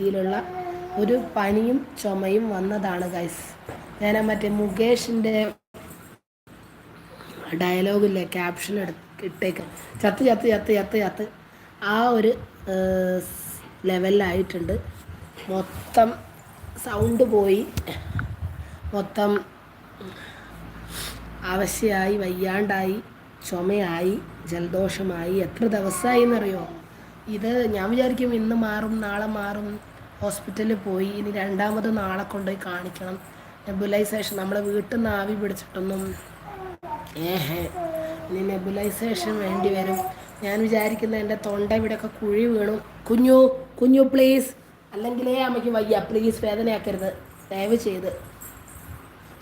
രീതിയിലുള്ള ഒരു പണിയും ചുമയും വന്നതാണ് ഗൈസ് ഞാൻ മറ്റേ മുകേഷിന്റെ ഡയലോഗില്ലേ ക്യാപ്ഷൻ ഇട്ടേക്ക്. ചത്ത് ചത്ത് ചത്ത് ചത്ത് ചത്ത്. ആ ഒരു ലെവലിലായിട്ടുണ്ട് മൊത്തം സൗണ്ട് പോയി. മൊത്തം ആവശ്യമായി വയ്യാണ്ടായി ചുമയായി ജലദോഷമായി. എത്ര ദിവസമായി എന്നറിയോ ഇത് ഞാൻ വിചാരിക്കും ഇന്ന് മാറും നാളെ മാറും. ഹോസ്പിറ്റലിൽ പോയി ഇനി രണ്ടാമത് നാളെ കൊണ്ടുപോയി കാണിക്കണം. നെബുലൈസേഷൻ നമ്മളെ വീട്ടിൽ നിന്ന് ആവി പിടിച്ചിട്ടൊന്നും. ഏഹേ ഇനി നെബുലൈസേഷൻ വേണ്ടി വരും. ഞാൻ വിചാരിക്കുന്ന എന്റെ തൊണ്ട ഇവിടെയൊക്കെ കുഴി വീണു. കുഞ്ഞു കുഞ്ഞു പ്ലീസ് അല്ലെങ്കിലേ അമ്മയ്ക്ക് വയ്യ. പ്ലീസ് വേദനയാക്കരുത്. ദയവ് ചെയ്ത്.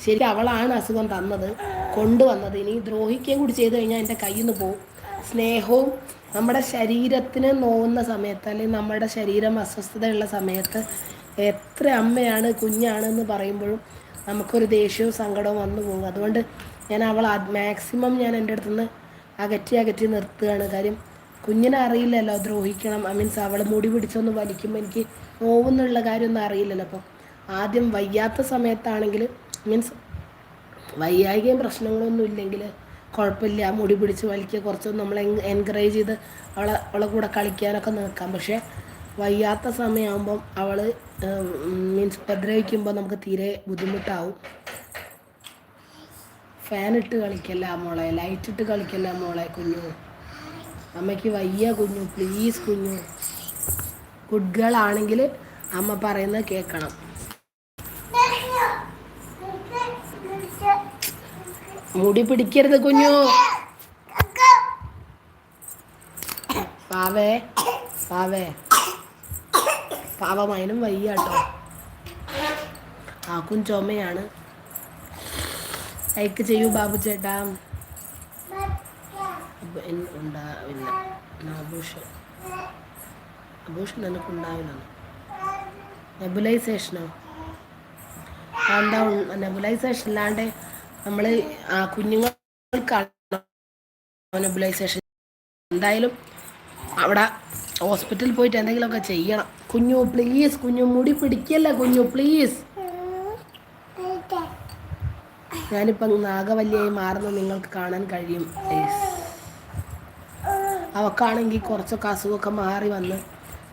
ശരി അവളാണ് അസുഖം തന്നത്. കൊണ്ടുവന്നത്. ഇനി ദ്രോഹിക്കുകയും കൂടി ചെയ്ത് കഴിഞ്ഞാൽ എന്റെ കയ്യിൽ നിന്ന് പോകും സ്നേഹവും നമ്മുടെ ശരീരത്തിന് നോവുന്ന സമയത്ത് അല്ലെങ്കിൽ നമ്മുടെ ശരീരം അസ്വസ്ഥതയുള്ള സമയത്ത് എത്ര അമ്മയാണ് കുഞ്ഞാണ് എന്ന് പറയുമ്പോഴും നമുക്കൊരു ദേഷ്യവും സങ്കടവും വന്നു പോകും. അതുകൊണ്ട് ഞാൻ അവൾ മാക്സിമം ഞാൻ എന്റെ അടുത്തുനിന്ന് അകറ്റി അകറ്റി നിർത്തുകയാണ്. കാര്യം കുഞ്ഞിനെ അറിയില്ലല്ലോ ദ്രോഹിക്കണം. ഐ മീൻസ് അവൾ മുടി പിടിച്ചൊന്ന് വലിക്കുമ്പോൾ എനിക്ക് നോവുന്നുള്ള കാര്യമൊന്നും അറിയില്ലല്ലോ. അപ്പം ആദ്യം വയ്യാത്ത സമയത്താണെങ്കിൽ മീൻസ് വയ്യായികയും പ്രശ്നങ്ങളൊന്നും ഇല്ലെങ്കിൽ കുഴപ്പമില്ല മുടി പിടിച്ച് വലിക്കുക കുറച്ചൊന്നും നമ്മൾ എൻകറേജ് ചെയ്ത് അവളെ അവളെ കൂടെ കളിക്കാനൊക്കെ നിൽക്കാം. പക്ഷേ വയ്യാത്ത സമയമാകുമ്പം അവൾ മീൻസ് ഉപദ്രവിക്കുമ്പോൾ നമുക്ക് തീരെ ബുദ്ധിമുട്ടാവും. ഫാൻ ഇട്ട് കളിക്കല്ല മോളെ ലൈറ്റ് ഇട്ട് കളിക്കല്ല മോളെ കുഞ്ഞു. അമ്മയ്ക്ക് വയ്യ കുഞ്ഞു പ്ലീസ് കുഞ്ഞു. കുട്ടികളാണെങ്കിൽ അമ്മ പറയുന്നത് കേൾക്കണം. മുടി പിടിക്കരുത് കുഞ്ഞു. പാവേ പാവേ. പാവമായാലും വയ്യ കേട്ടോ ആക്കും ചുമയാണ്. ലൈക്ക് ചെയ്യൂ ബാബു ചേട്ടാ. ഉണ്ടാവില്ല അഭൂഷൻ അഭൂഷൻ എനിക്കുണ്ടാവില്ല നെബുലൈസേഷനോ എന്താ നെബുലൈസേഷൻ ഇല്ലാണ്ട് നമ്മൾ ആ കുഞ്ഞുങ്ങൾക്കാണ് നെബുലൈസേഷൻ എന്തായാലും അവിടെ ഹോസ്പിറ്റലിൽ പോയിട്ട് എന്തെങ്കിലും ഒക്കെ ചെയ്യണം. കുഞ്ഞു പ്ലീസ് കുഞ്ഞു മുടി പിടിക്കല്ല കുഞ്ഞു പ്ലീസ് ഞാനിപ്പം നാഗവല്യായി മാറുന്നത് നിങ്ങൾക്ക് കാണാൻ കഴിയും അവക്കാണെങ്കിൽ കുറച്ചൊക്കെ അസുഖമൊക്കെ മാറി വന്ന്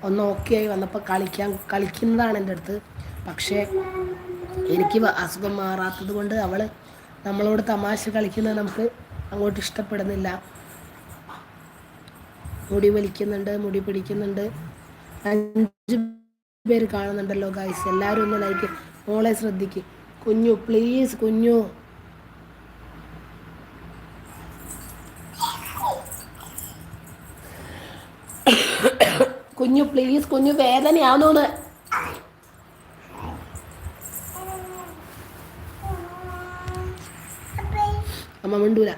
ഒന്ന് ഓക്കെ ആയി വന്നപ്പോൾ കളിക്കാൻ കളിക്കുന്നതാണ് എന്റെ അടുത്ത്. പക്ഷേ എനിക്ക് അസുഖം മാറാത്തത് കൊണ്ട് അവൾ നമ്മളോട് തമാശ കളിക്കുന്നത് നമുക്ക് അങ്ങോട്ട് ഇഷ്ടപ്പെടുന്നില്ല. മുടി വലിക്കുന്നുണ്ട് മുടി പിടിക്കുന്നുണ്ട്. അഞ്ച് പേര് കാണുന്നുണ്ടല്ലോ ഗായ്സ് എല്ലാവരും ഒന്ന് ലൈക്ക് മോളെ ശ്രദ്ധിക്ക്. കുഞ്ഞു പ്ലീസ് കുഞ്ഞു. കുഞ്ഞു പ്ലീസ് കുഞ്ഞു വേദനയാണോന്ന്. അമ്മ മിണ്ടൂല.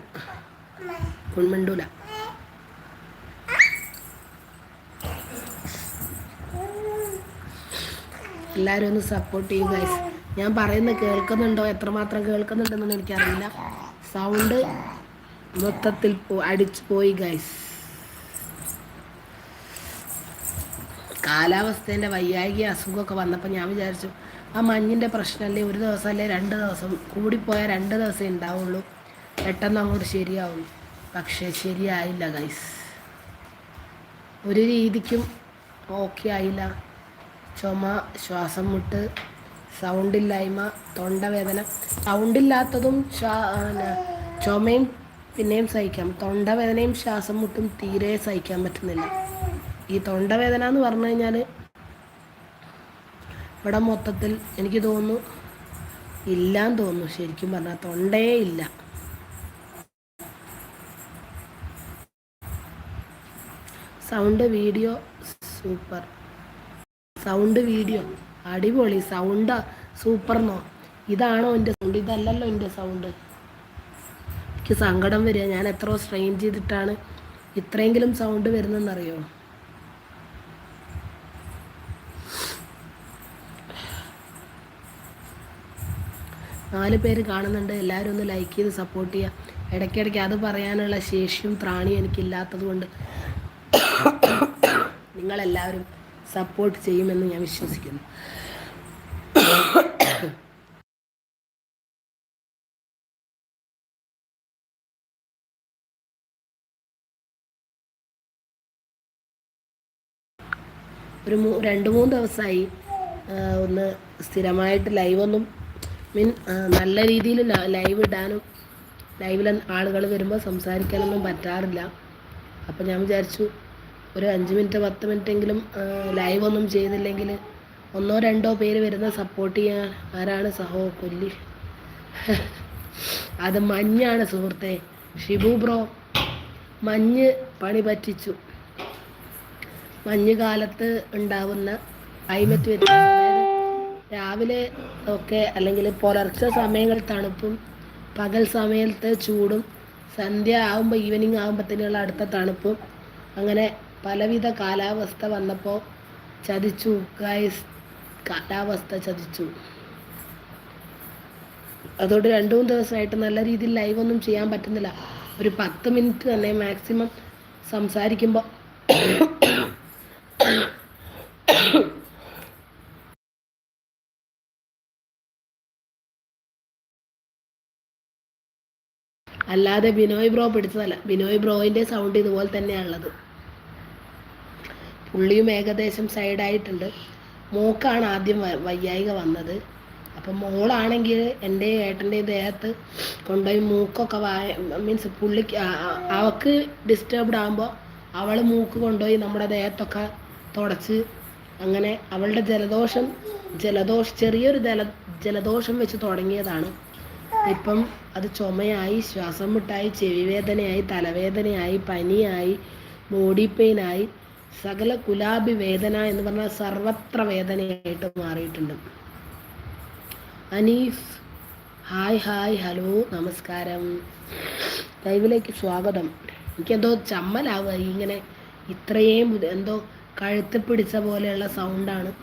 മിണ്ടൂല. എല്ലാവരും ഒന്ന് സപ്പോർട്ട് ചെയ്യൂ ഗൈസ് ഞാൻ പറയുന്നത് കേൾക്കുന്നുണ്ടോ? എത്രമാത്രം കേൾക്കുന്നുണ്ടെന്നൊന്നും എനിക്കറിയില്ല. സൗണ്ട് മൊത്തത്തിൽ അടിച്ചു പോയി ഗൈസ് കാലാവസ്ഥേന്റെ വയ്യായിക അസുഖമൊക്കെ വന്നപ്പോൾ ഞാൻ വിചാരിച്ചു ആ മഞ്ഞിന്റെ പ്രശ്നമല്ലേ ഒരു ദിവസം അല്ലേ രണ്ട് ദിവസം കൂടിപ്പോയാൽ രണ്ട് ദിവസമേ ഉണ്ടാവുള്ളൂ. പെട്ടെന്ന് അങ്ങോട്ട് ശരിയാവും. പക്ഷേ ശരിയായില്ല ഗൈസ് ഒരു രീതിക്കും ഓക്കെ ആയില്ല. ചുമ ശ്വാസം മുട്ട് സൗണ്ടില്ലായ്മ തൊണ്ടവേദന. സൗണ്ടില്ലാത്തതും ശ്വാ ചുമയും പിന്നെയും സഹിക്കാം. തൊണ്ടവേദനയും ശ്വാസം മുട്ടും തീരെ സഹിക്കാൻ പറ്റുന്നില്ല. ഈ തൊണ്ടവേദന എന്ന് പറഞ്ഞു കഴിഞ്ഞാൽ ഇവിടെ മൊത്തത്തിൽ എനിക്ക് തോന്നുന്നു ഇല്ലാന്ന് തോന്നുന്നു. ശരിക്കും പറഞ്ഞാൽ തൊണ്ടേ ഇല്ല. Sound video super. Sound video. അടിപൊളി. സൗണ്ട് സൂപ്പർന്നോ. ഇതാണോ എന്റെ സൗണ്ട്? ഇതല്ലല്ലോ എന്റെ സൗണ്ട്. എനിക്ക് സങ്കടം വരിക. ഞാൻ എത്രയോ സ്ട്രെയിൻ ചെയ്തിട്ടാണ് ഇത്രയെങ്കിലും സൗണ്ട് വരുന്നതെന്നറിയോ? നാല് പേര് കാണുന്നുണ്ട്. എല്ലാവരും ഒന്ന് ലൈക്ക് ചെയ്ത് സപ്പോർട്ട് ചെയ്യുക. ഇടയ്ക്കിടയ്ക്ക് അത് പറയാനുള്ള ശേഷിയും ത്രാണിയും എനിക്കില്ലാത്തത് കൊണ്ട് നിങ്ങളെല്ലാവരും സപ്പോർട്ട് ചെയ്യുമെന്ന് ഞാൻ വിശ്വസിക്കുന്നു. ഒരു രണ്ട് മൂന്ന് ദിവസമായി ഒന്ന് സ്ഥിരമായിട്ട് ലൈവൊന്നും മീൻ നല്ല രീതിയിൽ ലൈവ് ഇടാനും ലൈവിൽ ആളുകൾ വരുമ്പോൾ സംസാരിക്കാനൊന്നും പറ്റാറില്ല. അപ്പോൾ ഞാൻ വിചാരിച്ചു ഒരു അഞ്ച് മിനിറ്റ് പത്ത് മിനിറ്റ് എങ്കിലും ലൈവ് ഒന്നും ചെയ്തില്ലെങ്കിൽ ഒന്നോ രണ്ടോ പേര് വരുന്ന സപ്പോർട്ട് ചെയ്യാൻ ആരാണ് സഹോ കൊല്ലി? അത് മഞ്ഞാണ് സുഹൃത്തെ. ഷിബു ബ്രോ മഞ്ഞ് പണി പറ്റിച്ചു. മഞ്ഞ് കാലത്ത് ഉണ്ടാവുന്ന ക്ലൈമറ്റ് വ്യത്യാസം രാവിലെ ഒക്കെ അല്ലെങ്കിൽ പുലർച്ചെ സമയങ്ങൾ തണുപ്പും പകൽ സമയത്ത് ചൂടും സന്ധ്യ ആകുമ്പോൾ ഈവനിങ് ആകുമ്പോഴത്തേനുള്ള അടുത്ത തണുപ്പും. അങ്ങനെ പലവിധ കാലാവസ്ഥ വന്നപ്പോൾ ചതിച്ചു. ഗൈസ് കാലാവസ്ഥ ചതിച്ചു. അതുകൊണ്ട് രണ്ടു മൂന്ന് ദിവസമായിട്ട് നല്ല രീതിയിൽ ലൈവ് ഒന്നും ചെയ്യാൻ പറ്റുന്നില്ല. ഒരു പത്ത് മിനിറ്റ് തന്നെ മാക്സിമം സംസാരിക്കുമ്പോൾ അല്ലാതെ ബിനോയ് ബ്രോ പിടിച്ചതല്ല. ബിനോയ് ബ്രോയിന്റെ സൗണ്ട് ഇതുപോലെ തന്നെയാണുള്ളത് പുള്ളിയും ഏകദേശം സൈഡായിട്ടുണ്ട് മോക്കാണ് ആദ്യം വയ്യായിക വന്നത്. അപ്പം മോളാണെങ്കിൽ എന്റെ ഏട്ടന്റെ ദേഹത്ത് കൊണ്ടുപോയി മൂക്കൊക്കെ വായ മീൻസ് പുള്ളിക്ക് അവൾക്ക് ഡിസ്റ്റർബ്ഡ് ആകുമ്പോൾ അവൾ മൂക്ക് കൊണ്ടുപോയി നമ്മുടെ ദേഹത്തൊക്കെ തുടച്ച് അങ്ങനെ അവളുടെ ജലദോഷം ജലദോഷം ചെറിയൊരു ജല ജലദോഷം വെച്ച് തുടങ്ങിയതാണ്. ഇപ്പം അത് ചുമയായി ശ്വാസം മുട്ടായി ചെവി വേദനയായി തലവേദനയായി പനിയായി ബോഡി പെയിനായി സകല കുലാബി വേദന എന്ന് പറഞ്ഞാൽ സർവത്ര വേദനയായിട്ട് മാറിയിട്ടുണ്ട്. അനീഫ് ഹായ് ഹായ് ഹലോ നമസ്കാരം. ലൈവിലേക്ക് സ്വാഗതം. എനിക്കെന്തോ ചമ്മലാവുക ഇങ്ങനെ ഇത്രയും എന്തോ കഴുത്ത് പിടിച്ച പോലെയുള്ള സൗണ്ടാണ്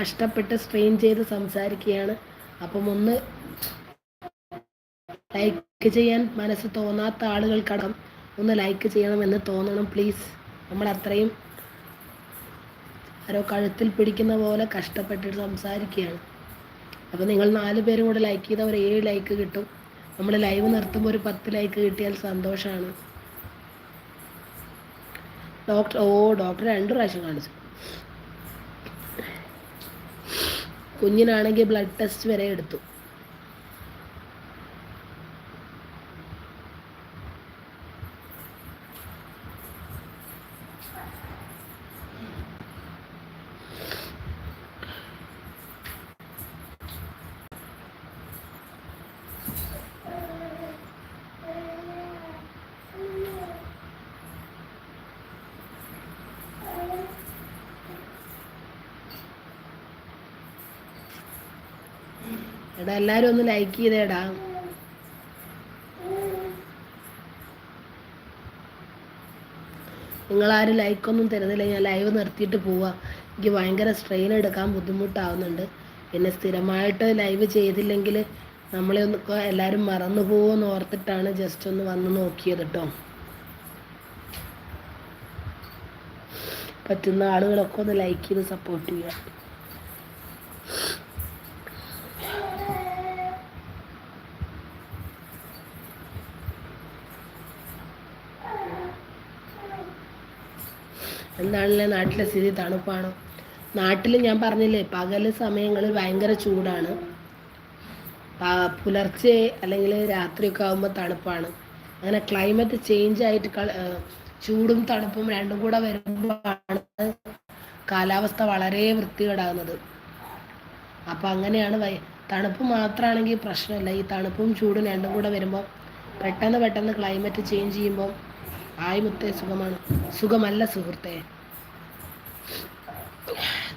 കഷ്ടപ്പെട്ട് സ്ട്രെയിൻ ചെയ്ത് സംസാരിക്കുകയാണ്. അപ്പം ഒന്ന് ലൈക്ക് ചെയ്യാൻ മനസ്സ് തോന്നാത്ത ആളുകൾക്കടക്കം ഒന്ന് ലൈക്ക് ചെയ്യണമെന്ന് തോന്നണം പ്ലീസ് നമ്മൾ അത്രയും ആരോ കഴുത്തിൽ പിടിക്കുന്ന പോലെ കഷ്ടപ്പെട്ടിട്ട് സംസാരിക്കുകയാണ്. അപ്പോൾ നിങ്ങൾ നാല് പേരും കൂടെ ലൈക്ക് ചെയ്താൽ ഒരു ഏഴ് ലൈക്ക് കിട്ടും. നമ്മൾ ലൈവ് നിർത്തുമ്പോൾ ഒരു പത്ത് ലൈക്ക് കിട്ടിയാൽ സന്തോഷമാണ് ഡോക്ടർ ഓ ഡോക്ടർ രണ്ട് പ്രാവശ്യം കാണിച്ചു. കുഞ്ഞിനാണെങ്കിൽ ബ്ലഡ് ടെസ്റ്റ് വരെ എടുത്തു. എടാ എല്ലാവരും ഒന്ന് ലൈക്ക് ചെയ്തേടാ. നിങ്ങളാരും ലൈക്കൊന്നും തരുന്നില്ല. ഞാൻ ലൈവ് നിർത്തിയിട്ട് പോവാ. എനിക്ക് ഭയങ്കര സ്ട്രെയിൻ എടുക്കാൻ ബുദ്ധിമുട്ടാവുന്നുണ്ട്. പിന്നെ സ്ഥിരമായിട്ട് ലൈവ് ചെയ്തില്ലെങ്കിൽ നമ്മളെ ഒന്ന് എല്ലാവരും മറന്നു പോകുമെന്ന് ഓർത്തിട്ടാണ് ജസ്റ്റ് ഒന്ന് വന്ന് നോക്കിയത് കേട്ടോ പറ്റുന്ന ആളുകളൊക്കെ ഒന്ന് ലൈക്ക് ചെയ്ത് സപ്പോർട്ട് ചെയ്യുക എന്താണല്ലേ നാട്ടിലെ സ്ഥിതി? തണുപ്പാണ്. നാട്ടിൽ ഞാൻ പറഞ്ഞില്ലേ പകൽ സമയങ്ങളിൽ ഭയങ്കര ചൂടാണ്. പുലർച്ചെ അല്ലെങ്കിൽ രാത്രിയൊക്കെ ആകുമ്പോൾ തണുപ്പാണ്. അങ്ങനെ ക്ലൈമറ്റ് ചേഞ്ച് ആയിട്ട് ചൂടും തണുപ്പും രണ്ടും കൂടെ വരുമ്പോഴാണ് കാലാവസ്ഥ വളരെ വൃത്തികേടാകുന്നത്. അപ്പം അങ്ങനെയാണ് തണുപ്പ് മാത്രമാണെങ്കിൽ പ്രശ്നമില്ല ഈ തണുപ്പും ചൂടും രണ്ടും കൂടെ വരുമ്പോൾ പെട്ടെന്ന് പെട്ടെന്ന് ക്ലൈമറ്റ് ചേഞ്ച് ചെയ്യുമ്പോൾ ആയിമുത്തേ സുഖമാണ്. സുഖമല്ല സുഹൃത്തെ.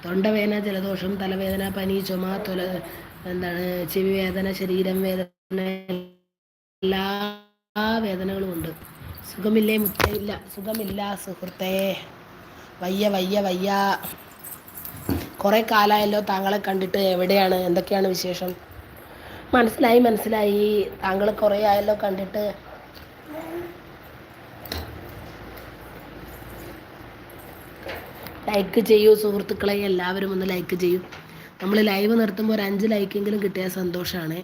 തൊണ്ടവേദന ജലദോഷം തലവേദന പനി ചുമ തൊല എന്താണ് ചെവി വേദന ശരീരം വേദന എല്ലാ വേദനകളും ഉണ്ട്. സുഖമില്ലേ മുത്തയില്ല സുഖമില്ല സുഹൃത്തേ. വയ്യ വയ്യ വയ്യ. കുറേ കാലമായല്ലോ താങ്കളെ കണ്ടിട്ട് എവിടെയാണ്? എന്തൊക്കെയാണ് വിശേഷം? മനസ്സിലായി മനസ്സിലായി. താങ്കൾ കുറേ ആയല്ലോ കണ്ടിട്ട് ലൈക്ക് ചെയ്യൂ സുഹൃത്തുക്കളെ എല്ലാവരും ഒന്ന് ലൈക്ക് ചെയ്യൂ. നമ്മൾ ലൈവ് നിർത്തുമ്പോൾ ഒരു അഞ്ച് ലൈക്കെങ്കിലും കിട്ടിയ സന്തോഷമാണ്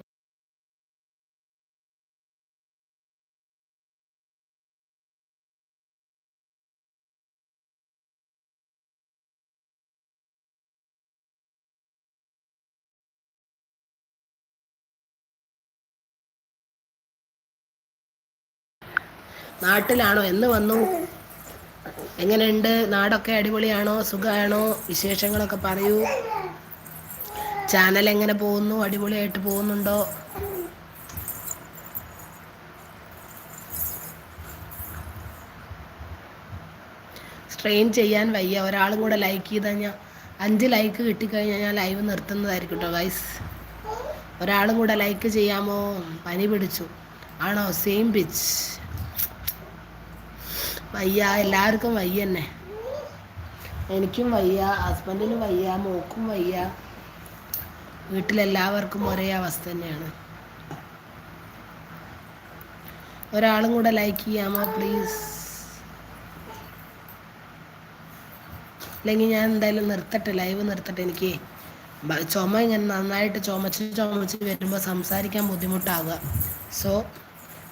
നാട്ടിലാണോ? എന്ന് വന്നു. എങ്ങനെയുണ്ട്? നാടൊക്കെ അടിപൊളിയാണോ? സുഖമാണോ? വിശേഷങ്ങളൊക്കെ പറയൂ. ചാനൽ എങ്ങനെ പോകുന്നു? അടിപൊളിയായിട്ട് പോകുന്നുണ്ടോ? സ്ട്രെയിൻ ചെയ്യാൻ വയ്യ. ഒരാളും കൂടെ ലൈക്ക് ചെയ്ത് കഴിഞ്ഞാൽ അഞ്ച് ലൈക്ക് കിട്ടിക്കഴിഞ്ഞാൽ ഞാൻ ലൈവ് നിർത്തുന്നതായിരിക്കും കേട്ടോ ഗൈസ് ഒരാളും കൂടെ ലൈക്ക് ചെയ്യാമോ? പനി പിടിച്ചു. ആണോ? സെയിം പിച്ച് വയ്യ എല്ലാവർക്കും വയ്യ തന്നെ എനിക്കും വയ്യ ഹസ്ബൻഡിനും വയ്യ മോക്കും വയ്യ. വീട്ടിലെല്ലാവർക്കും ഒരേ അവസ്ഥ തന്നെയാണ്. ഒരാളും കൂടെ ലൈക്ക് ചെയ്യാമോ പ്ലീസ് അല്ലെങ്കിൽ ഞാൻ എന്തായാലും നിർത്തട്ടെ ലൈവ് നിർത്തട്ടെ എനിക്ക്. ചുമ ഇങ്ങനെ നന്നായിട്ട് ചുമച്ച് ചുമച്ച് വരുമ്പോൾ സംസാരിക്കാൻ ബുദ്ധിമുട്ടാവുക. സോ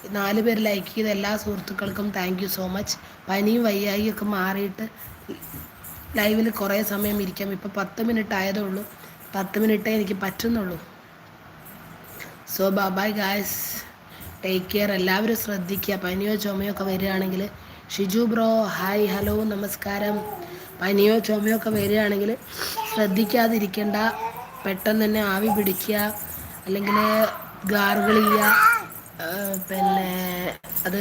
നാല് പേര് ലൈക്ക് ചെയ്ത എല്ലാ സുഹൃത്തുക്കൾക്കും താങ്ക് യു സോ മച്ച് പനിയും വയ്യായിയൊക്കെ മാറിയിട്ട് ലൈവിൽ കുറേ സമയം ഇരിക്കാം. ഇപ്പോൾ പത്ത് മിനിറ്റ് ആയതേ ഉള്ളൂ. പത്ത് മിനിറ്റേ എനിക്ക് പറ്റുന്നുള്ളൂ. So bye guys take care എല്ലാവരും ശ്രദ്ധിക്കുക. പനിയോ ചുമയോ ഒക്കെ വരികയാണെങ്കിൽ ഷിജു ബ്രോ ഹായ് ഹലോ നമസ്കാരം. പനിയോ ചുമയോ ഒക്കെ വരികയാണെങ്കിൽ ശ്രദ്ധിക്കാതിരിക്കേണ്ട. പെട്ടെന്ന് തന്നെ ആവി പിടിക്കുക. അല്ലെങ്കിൽ ഗാർഗിൾ ചെയ്യുക. പിന്നെ അത്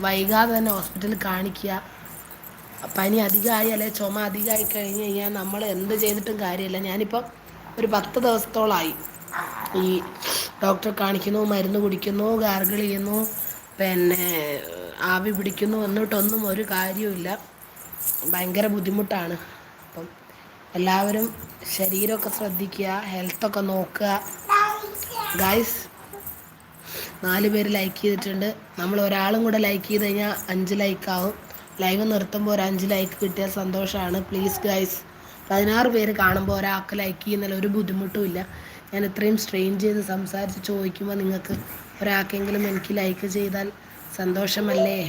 വൈകാതെ തന്നെ ഹോസ്പിറ്റലിൽ കാണിക്കുക. പനി അധികമായി അല്ലെ ചുമ അധികമായി കഴിഞ്ഞ് കഴിഞ്ഞാൽ നമ്മൾ എന്ത് ചെയ്തിട്ടും കാര്യമില്ല. ഞാനിപ്പം ഒരു പത്ത് ദിവസത്തോളമായി ഈ ഡോക്ടറെ കാണിക്കുന്നു മരുന്ന് കുടിക്കുന്നു ഗാർഗിൾ ചെയ്യുന്നു പിന്നെ ആവി പിടിക്കുന്നു എന്നിട്ടൊന്നും ഒരു കാര്യമില്ല ഭയങ്കര ബുദ്ധിമുട്ടാണ്. അപ്പം എല്ലാവരും ശരീരമൊക്കെ ശ്രദ്ധിക്കുക ഹെൽത്തൊക്കെ നോക്കുക. ഗൈസ് നാല് പേര് ലൈക്ക് ചെയ്തിട്ടുണ്ട്. നമ്മൾ ഒരാളും കൂടെ ലൈക്ക് ചെയ്ത് കഴിഞ്ഞാൽ അഞ്ച് ലൈക്ക് ആവും. ലൈവ് നിർത്തുമ്പോൾ ഒരു അഞ്ച് ലൈക്ക് കിട്ടിയാൽ സന്തോഷമാണ് പ്ലീസ് ഗൈസ് പതിനാറ് പേര് കാണുമ്പോൾ ഒരാൾക്ക് ലൈക്ക് ചെയ്യുന്നതിൽ ഒരു ബുദ്ധിമുട്ടും ഇല്ല. ഞാൻ ഇത്രയും സ്ട്രെയിൻ ചെയ്ത് സംസാരിച്ച് ചോദിക്കുമ്പോൾ നിങ്ങൾക്ക് ഒരാൾക്കെങ്കിലും എനിക്ക് ലൈക്ക് ചെയ്താൽ സന്തോഷമല്ലേ?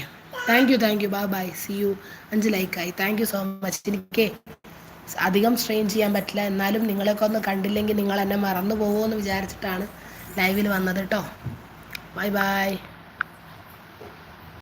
Thank you thank you bye bye see you അഞ്ച് ലൈക്കായി താങ്ക് യു സോ മച്ച് എനിക്ക് അധികം സ്ട്രെയിൻ ചെയ്യാൻ പറ്റില്ല. എന്നാലും നിങ്ങളെയൊക്കെ ഒന്ന് കണ്ടില്ലെങ്കിൽ നിങ്ങൾ എന്നെ മറന്നു പോകുമോ എന്ന് വിചാരിച്ചിട്ടാണ് ലൈവിൽ വന്നത് കേട്ടോ ബൈ ബൈ